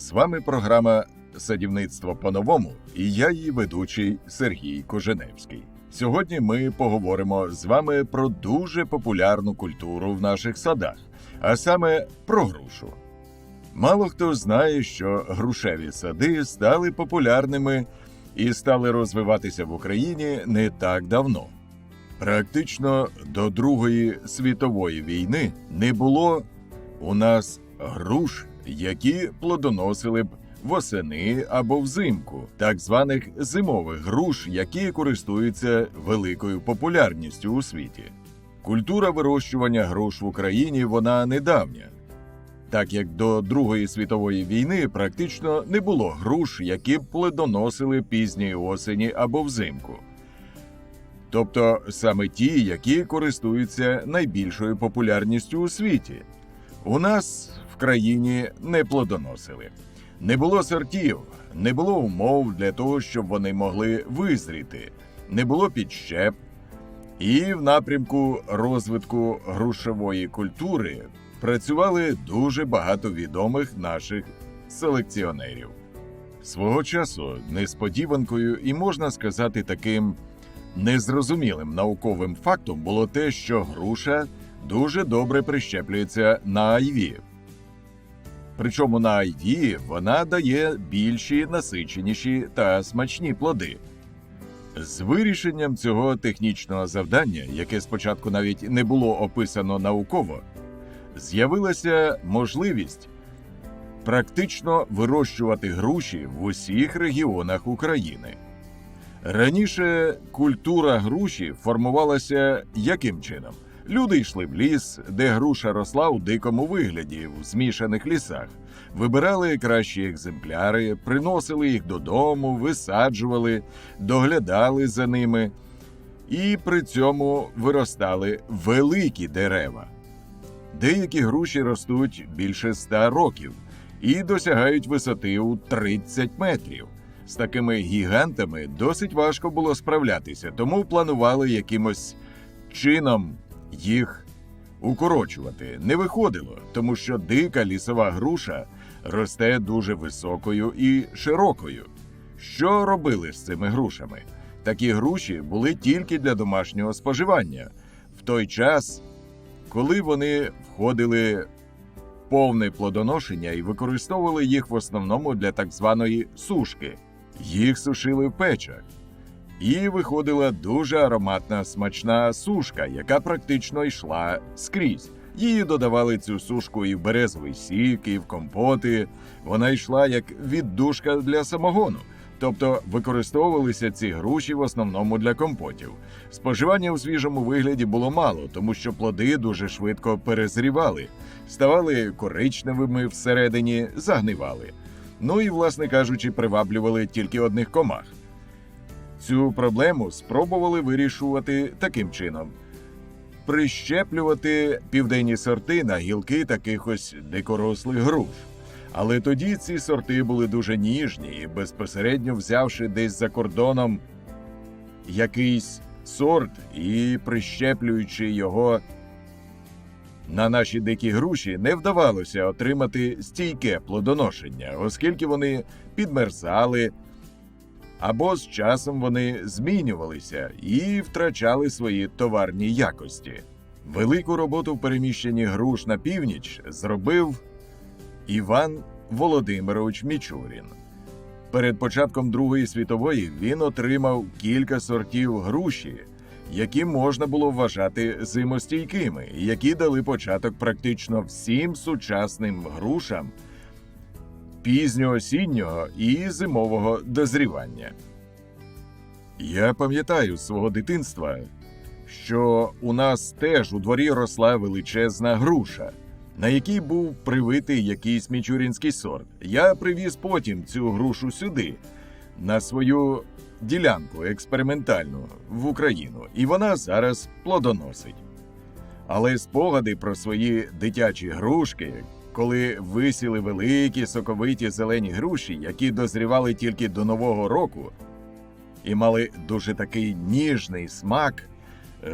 З вами програма Садівництво по-новому і я її ведучий Сергій Коженевський. Сьогодні ми поговоримо з вами про дуже популярну культуру в наших садах, а саме про грушу. Мало хто знає, що грушеві сади стали популярними і стали розвиватися в Україні не так давно. Практично до Другої світової війни не було у нас груш, які плодоносили б восени або взимку, так званих зимових груш, які користуються великою популярністю у світі. Культура вирощування груш в Україні вона недавня, так як до Другої світової війни практично не було груш, які б плодоносили пізньої осені або взимку. Тобто саме ті, які користуються найбільшою популярністю у світі. У нас країні не плодоносили. Не було сортів, не було умов для того, щоб вони могли визріти, не було підщеп. І в напрямку розвитку грушової культури працювали дуже багато відомих наших селекціонерів. Свого часу несподіванкою і можна сказати таким незрозумілим науковим фактом було те, що груша дуже добре прищеплюється на айві. Причому на айві вона дає більші, насиченіші та смачні плоди. З вирішенням цього технічного завдання, яке спочатку навіть не було описано науково, з'явилася можливість практично вирощувати груші в усіх регіонах України. Раніше культура груші формувалася яким чином? Люди йшли в ліс, де груша росла у дикому вигляді, в змішаних лісах, вибирали кращі екземпляри, приносили їх додому, висаджували, доглядали за ними, і при цьому виростали великі дерева. Деякі груші ростуть більше ста років і досягають висоти у 30 метрів. З такими гігантами досить важко було справлятися, тому планували якимось чином їх укорочувати. Не виходило, тому що дика лісова груша росте дуже високою і широкою. Що робили з цими грушами? Такі груші були тільки для домашнього споживання. В той час, коли вони входили в повне плодоношення і використовували їх в основному для так званої сушки. Їх сушили в печах. І виходила дуже ароматна смачна сушка, яка практично йшла скрізь. Її додавали цю сушку і в березовий сік, і в компоти. Вона йшла як віддушка для самогону. Тобто використовувалися ці груші в основному для компотів. Споживання у свіжому вигляді було мало, тому що плоди дуже швидко перезрівали, ставали коричневими всередині, загнивали. Ну і, власне кажучи, приваблювали тільки одних комах. Цю проблему спробували вирішувати таким чином: прищеплювати південні сорти на гілки таких ось дикорослих груш. Але тоді ці сорти були дуже ніжні, і безпосередньо взявши десь за кордоном якийсь сорт і прищеплюючи його на наші дикі груші, не вдавалося отримати стійке плодоношення, оскільки вони підмерзали, або з часом вони змінювалися і втрачали свої товарні якості. Велику роботу в переміщенні груш на північ зробив Іван Володимирович Мічурін. Перед початком Другої світової він отримав кілька сортів груші, які можна було вважати зимостійкими, які дали початок практично всім сучасним грушам пізньоосіннього і зимового дозрівання. Я пам'ятаю з свого дитинства, що у нас теж у дворі росла величезна груша, на якій був привитий якийсь мічурінський сорт. Я привіз потім цю грушу сюди, на свою ділянку експериментальну в Україну, і вона зараз плодоносить. Але спогади про свої дитячі грушки, коли висіли великі соковиті зелені груші, які дозрівали тільки до Нового року, і мали дуже такий ніжний смак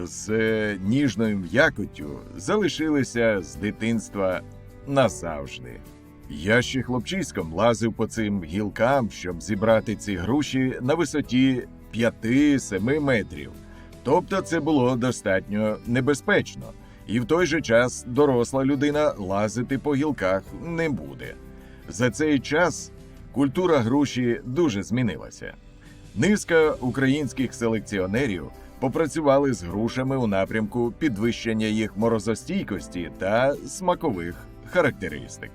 з е, ніжною м'якоттю, залишилися з дитинства назавжди. Я ще хлопчиськом лазив по цим гілкам, щоб зібрати ці груші на висоті 5-7 метрів. Тобто це було достатньо небезпечно, і в той же час доросла людина лазити по гілках не буде. За цей час культура груші дуже змінилася. Низка українських селекціонерів попрацювали з грушами у напрямку підвищення їх морозостійкості та смакових характеристик.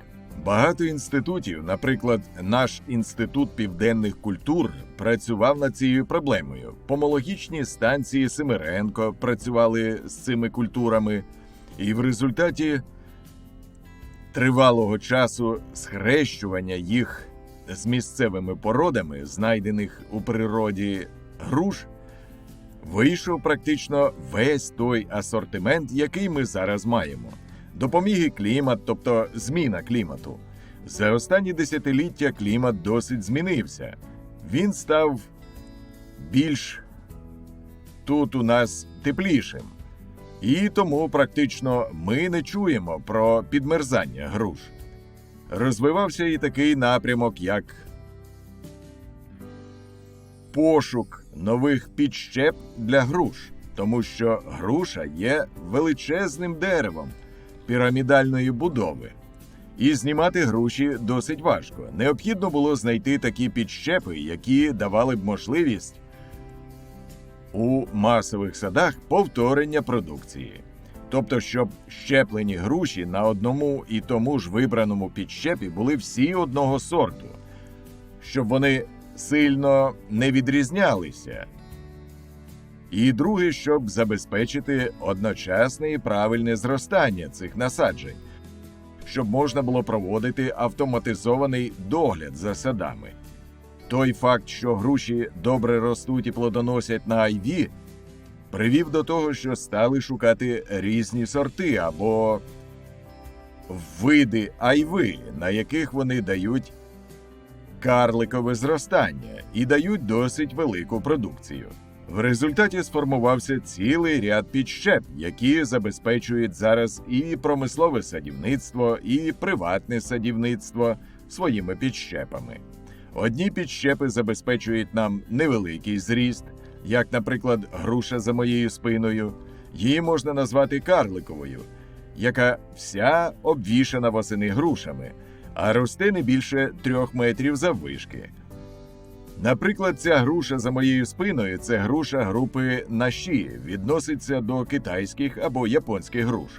Багато інститутів, наприклад, наш інститут південних культур, працював над цією проблемою. Помологічні станції Семиренко працювали з цими культурами, і в результаті тривалого часу схрещування їх з місцевими породами, знайдених у природі груш, вийшов практично весь той асортимент, який ми зараз маємо. Допоміг і клімат, тобто зміна клімату. За останні десятиліття клімат досить змінився. Він став більш тут у нас теплішим. І тому практично ми не чуємо про підмерзання груш. Розвивався і такий напрямок, як пошук нових підщеп для груш, тому що груша є величезним деревом пірамідальної будови. І знімати груші досить важко. Необхідно було знайти такі підщепи, які давали б можливість у масових садах повторення продукції. Тобто, щоб щеплені груші на одному і тому ж вибраному підщепі були всі одного сорту, щоб вони сильно не відрізнялися. І друге, щоб забезпечити одночасне і правильне зростання цих насаджень, щоб можна було проводити автоматизований догляд за садами. Той факт, що груші добре ростуть і плодоносять на айві, привів до того, що стали шукати різні сорти або види айви, на яких вони дають карликове зростання і дають досить велику продукцію. В результаті сформувався цілий ряд підщеп, які забезпечують зараз і промислове садівництво, і приватне садівництво своїми підщепами. Одні підщепи забезпечують нам невеликий зріст, як, наприклад, груша за моєю спиною. Її можна назвати карликовою, яка вся обвішана восени грушами, а росте не більше трьох метрів заввишки. Наприклад, ця груша за моєю спиною це груша групи наші, відноситься до китайських або японських груш.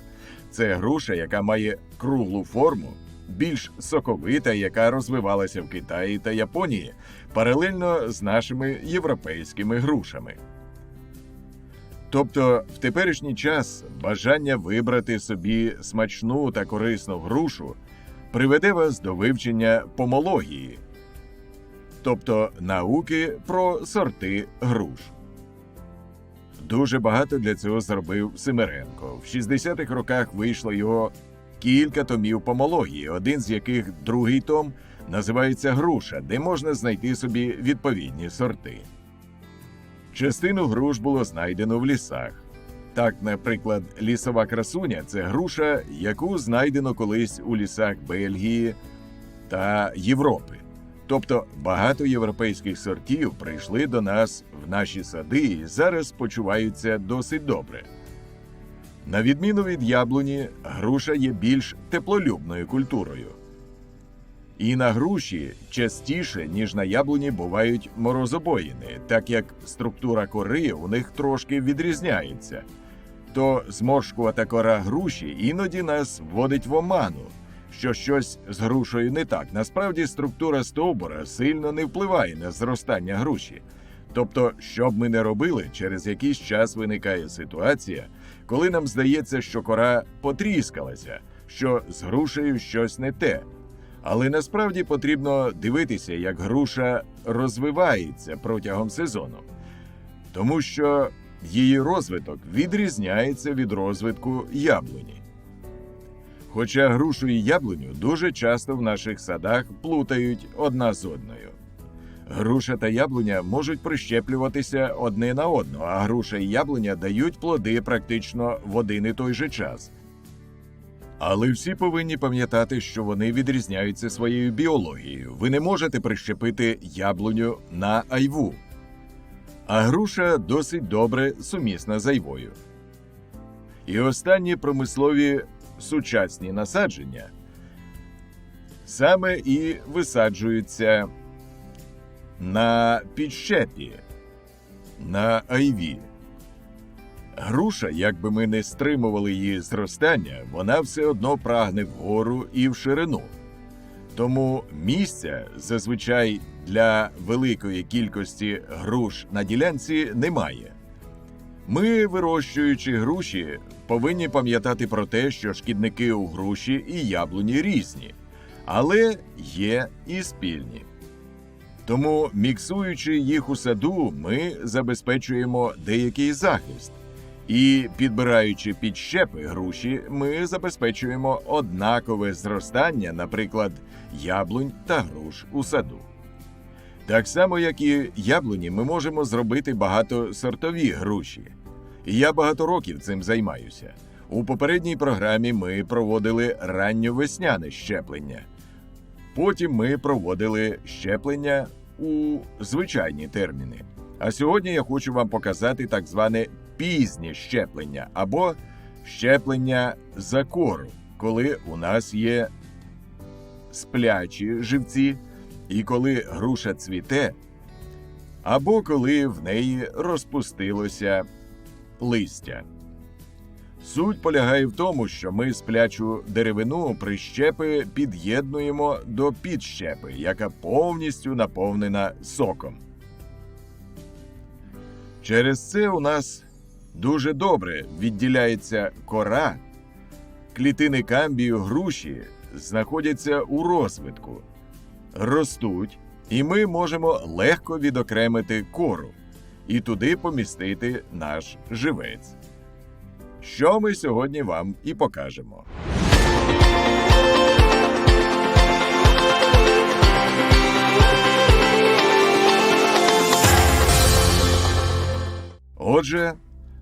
Це груша, яка має круглу форму, більш соковита, яка розвивалася в Китаї та Японії, паралельно з нашими європейськими грушами. Тобто, в теперішній час бажання вибрати собі смачну та корисну грушу приведе вас до вивчення помології, тобто науки про сорти груш. Дуже багато для цього зробив Семеренко. В 60-х роках вийшло його кілька томів помології, один з яких другий том називається Груша, де можна знайти собі відповідні сорти. Частину груш було знайдено в лісах. Так, наприклад, лісова красуня це груша, яку знайдено колись у лісах Бельгії та Європи. Тобто багато європейських сортів прийшли до нас в наші сади і зараз почуваються досить добре. На відміну від яблуні, груша є більш теплолюбною культурою. І на груші частіше, ніж на яблуні, бувають морозобоїни, так як структура кори у них трошки відрізняється. То зморшкувата кора груші іноді нас вводить в оману, що щось з грушею не так. Насправді структура стовбура сильно не впливає на зростання груші. Тобто, що б ми не робили, через якийсь час виникає ситуація, коли нам здається, що кора потріскалася, що з грушею щось не те. Але насправді потрібно дивитися, як груша розвивається протягом сезону, тому що її розвиток відрізняється від розвитку яблуні. Хоча грушу і яблуню дуже часто в наших садах плутають одна з одною. Груша та яблуня можуть прищеплюватися одне на одну, а груша і яблуня дають плоди практично в один і той же час. Але всі повинні пам'ятати, що вони відрізняються своєю біологією. Ви не можете прищепити яблуню на айву. А груша досить добре сумісна з айвою. І останні промислові сучасні насадження саме і висаджуються на підщепі, на айві. Груша, як би ми не стримували її зростання, вона все одно прагне вгору і в ширину. Тому місця зазвичай для великої кількості груш на ділянці немає. Ми, вирощуючи груші, повинні пам'ятати про те, що шкідники у груші і яблуні різні, але є і спільні. Тому, міксуючи їх у саду, ми забезпечуємо деякий захист. І підбираючи підщепи груші, ми забезпечуємо однакове зростання, наприклад, яблунь та груш у саду. Так само, як і яблуні, ми можемо зробити багатосортові груші. Я багато років цим займаюся. У попередній програмі ми проводили ранньовесняне щеплення. Потім ми проводили щеплення у звичайні терміни. А сьогодні я хочу вам показати так зване пізнє щеплення або щеплення за кору, коли у нас є сплячі живці, і коли груша цвіте, або коли в неї розпустилося листя. Суть полягає в тому, що ми сплячу деревину прищепи під'єднуємо до підщепи, яка повністю наповнена соком. Через це у нас дуже добре відділяється кора, клітини камбію груші знаходяться у розвитку, ростуть, і ми можемо легко відокремити кору і туди помістити наш живець. Що ми сьогодні вам і покажемо. Отже,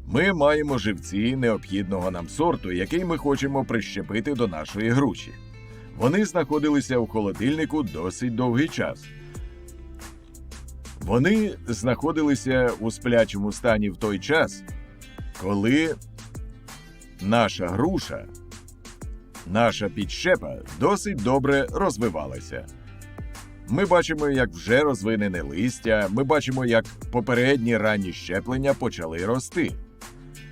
ми маємо живці необхідного нам сорту, який ми хочемо прищепити до нашої груші. Вони знаходилися у холодильнику досить довгий час. Вони знаходилися у сплячому стані в той час, коли наша груша, наша підщепа досить добре розвивалася. Ми бачимо, як вже розвинене листя, ми бачимо, як попередні ранні щеплення почали рости.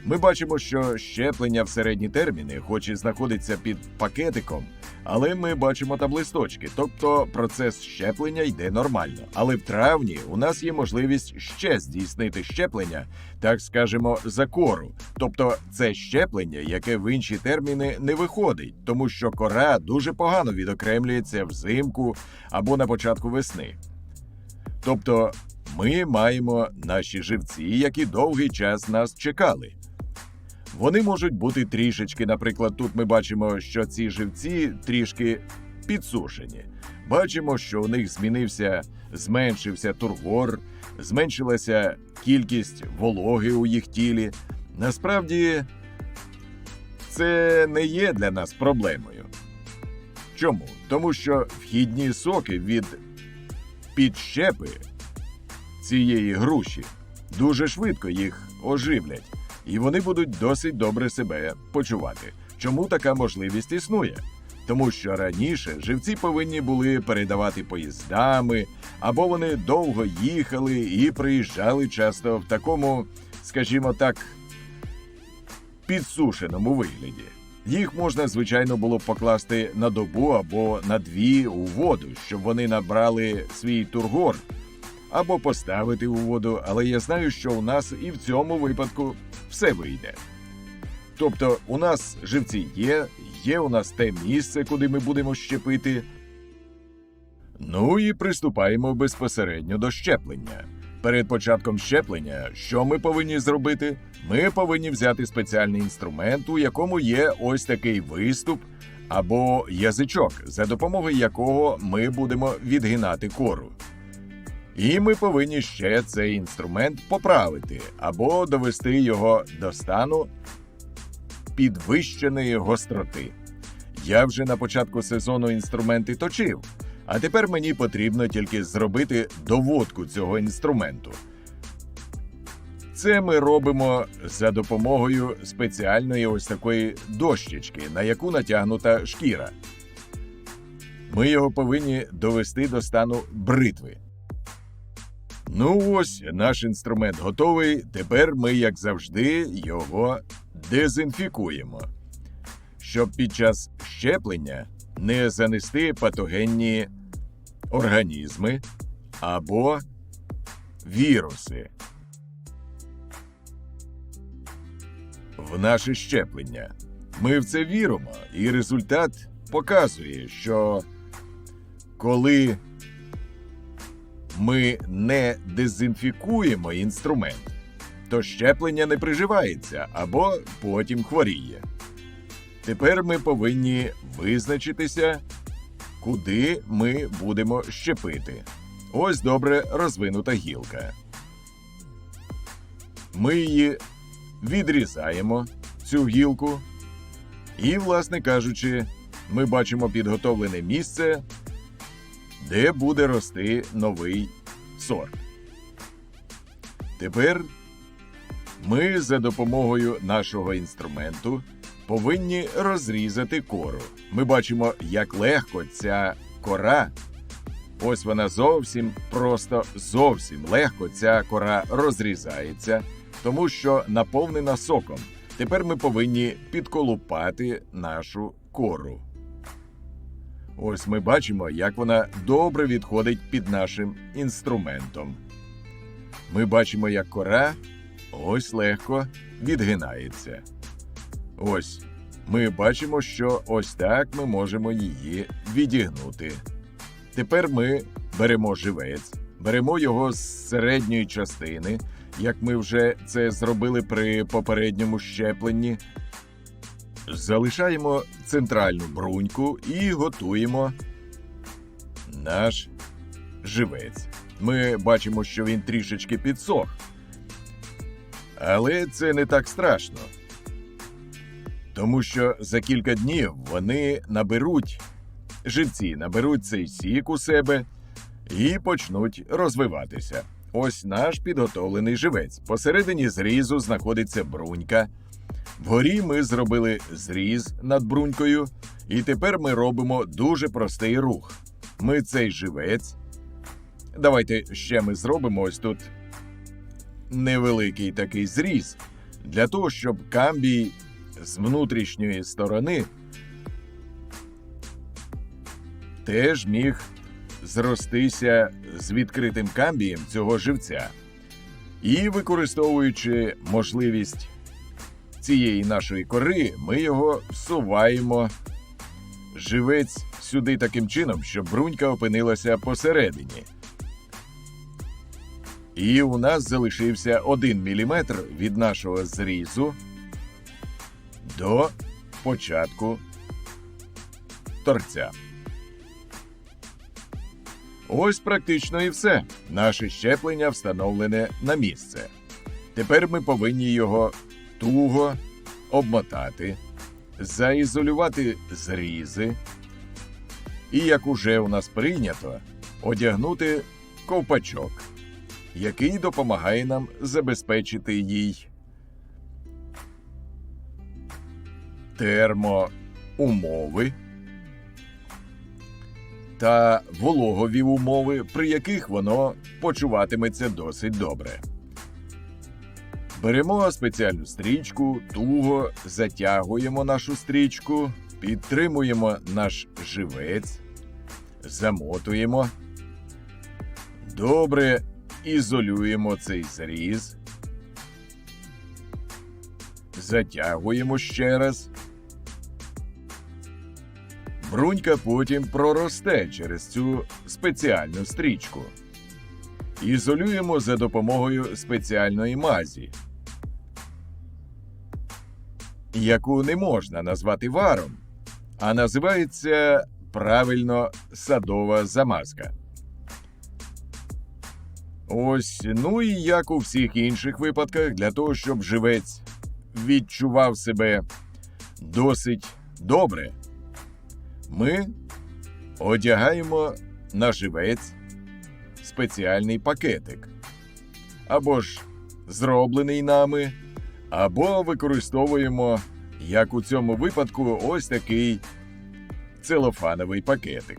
Ми бачимо, що щеплення в середні терміни, хоч і знаходиться під пакетиком, але ми бачимо там листочки, тобто процес щеплення йде нормально. Але в травні у нас є можливість ще здійснити щеплення, так скажемо, за кору. Тобто це щеплення, яке в інші терміни не виходить, тому що кора дуже погано відокремлюється взимку або на початку весни. Тобто ми маємо наші живці, які довгий час нас чекали. Вони можуть бути трішечки, наприклад, тут ми бачимо, що ці живці трішки підсушені. Бачимо, що у них змінився, зменшився тургор, зменшилася кількість вологи у їх тілі. Насправді це не є для нас проблемою. Чому? Тому що вхідні соки від підщепи цієї груші дуже швидко їх оживлять і вони будуть досить добре себе почувати. Чому така можливість існує? Тому що раніше живці повинні були передавати поїздами, або вони довго їхали і приїжджали часто в такому, скажімо так, підсушеному вигляді. Їх можна, звичайно, було покласти на добу або на дві у воду, щоб вони набрали свій тургор, або поставити у воду, але я знаю, що у нас і в цьому випадку все вийде. Тобто, у нас живці є, є у нас те місце, куди ми будемо щепити. Ну і приступаємо безпосередньо до щеплення. Перед початком щеплення, що ми повинні зробити? Ми повинні взяти спеціальний інструмент, у якому є ось такий виступ або язичок, за допомогою якого ми будемо відгинати кору. І ми повинні ще цей інструмент поправити або довести його до стану підвищеної гостроти. Я вже на початку сезону інструменти точив, а тепер мені потрібно тільки зробити доводку цього інструменту. Це ми робимо за допомогою спеціальної ось такої дощечки, на яку натягнута шкіра. Ми його повинні довести до стану бритви. Ну ось наш інструмент готовий. Тепер ми, як завжди, його дезінфікуємо, щоб під час щеплення не занести патогенні організми або віруси в наше щеплення. Ми в це віримо, і результат показує, що коли ми не дезінфікуємо інструмент, то щеплення не приживається або потім хворіє. Тепер ми повинні визначитися, куди ми будемо щепити. Ось добре розвинута гілка. Ми її відрізаємо, цю гілку, і, власне кажучи, ми бачимо підготовлене місце, де буде рости новий сорт. Тепер ми за допомогою нашого інструменту повинні розрізати кору. Ми бачимо, як легко ця кора. Ось вона зовсім просто зовсім легко ця кора розрізається, тому що наповнена соком. Тепер ми повинні підколупати нашу кору. Ось ми бачимо, як вона добре відходить під нашим інструментом. Ми бачимо, як кора ось легко відгинається. Ось ми бачимо, що ось так ми можемо її відігнути. Тепер ми беремо живець, беремо його з середньої частини, як ми вже це зробили при попередньому щепленні. Залишаємо центральну бруньку і готуємо наш живець. Ми бачимо, що він трішечки підсох. Але це не так страшно. Тому що за кілька днів вони наберуть живці, наберуть цей сік у себе і почнуть розвиватися. Ось наш підготовлений живець. Посередині зрізу знаходиться брунька. Вгорі ми зробили зріз над брунькою, і тепер ми робимо дуже простий рух. Ми цей живець. Давайте ще ми зробимо ось тут невеликий такий зріз для того, щоб камбій з внутрішньої сторони теж міг зростися з відкритим камбієм цього живця. І використовуючи можливість цієї нашої кори, ми його всуваємо живець сюди таким чином, щоб брунька опинилася посередині. І у нас залишився 1 мм від нашого зрізу до початку торця. Ось практично і все. Наше щеплення встановлене на місце. Тепер ми повинні його туго обмотати, заізолювати зрізи. І, як уже у нас прийнято, одягнути ковпачок, який допомагає нам забезпечити їй термоумови та вологові умови, при яких воно почуватиметься досить добре. Беремо спеціальну стрічку, туго затягуємо нашу стрічку, підтримуємо наш живець, замотуємо, добре ізолюємо цей зріз, затягуємо ще раз. Брунька потім проросте через цю спеціальну стрічку. Ізолюємо за допомогою спеціальної мазі, яку не можна назвати варом, а називається правильно садова замазка. Ось, ну і як у всіх інших випадках, для того, щоб живець відчував себе досить добре, ми одягаємо на живець спеціальний пакетик, або ж зроблений нами, або використовуємо, як у цьому випадку, ось такий целофановий пакетик.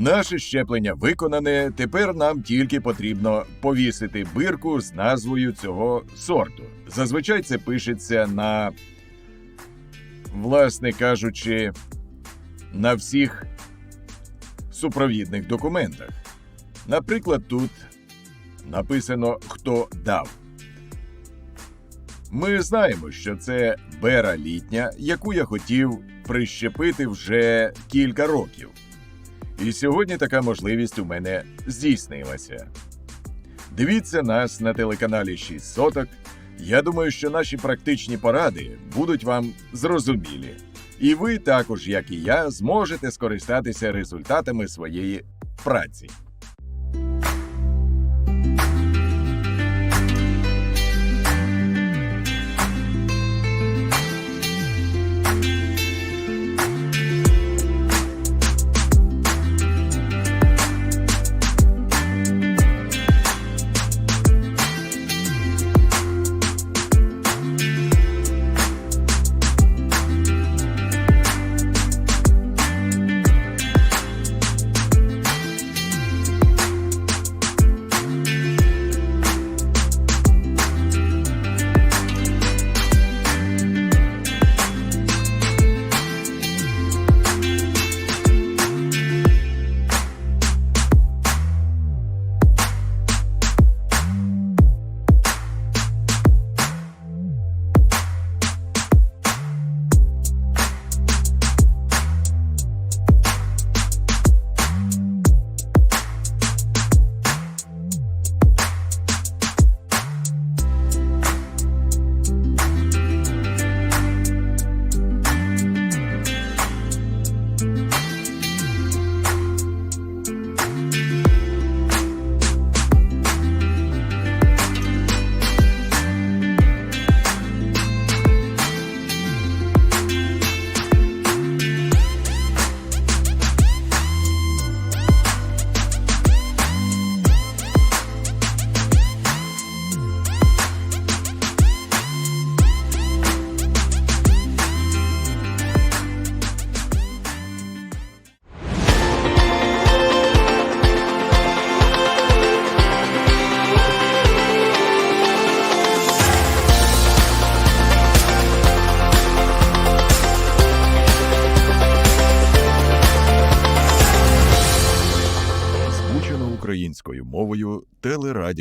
Наше щеплення виконане. Тепер нам тільки потрібно повісити бирку з назвою цього сорту. Зазвичай це пишеться на, власне кажучи, на всіх супровідних документах. Наприклад, тут написано хто дав. Ми знаємо, що це бера літня, яку я хотів прищепити вже кілька років. І сьогодні така можливість у мене здійснилася. Дивіться нас на телеканалі 6 соток. Я думаю, що наші практичні поради будуть вам зрозумілі. І ви також, як і я, зможете скористатися результатами своєї праці.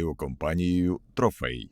Українською Трофей.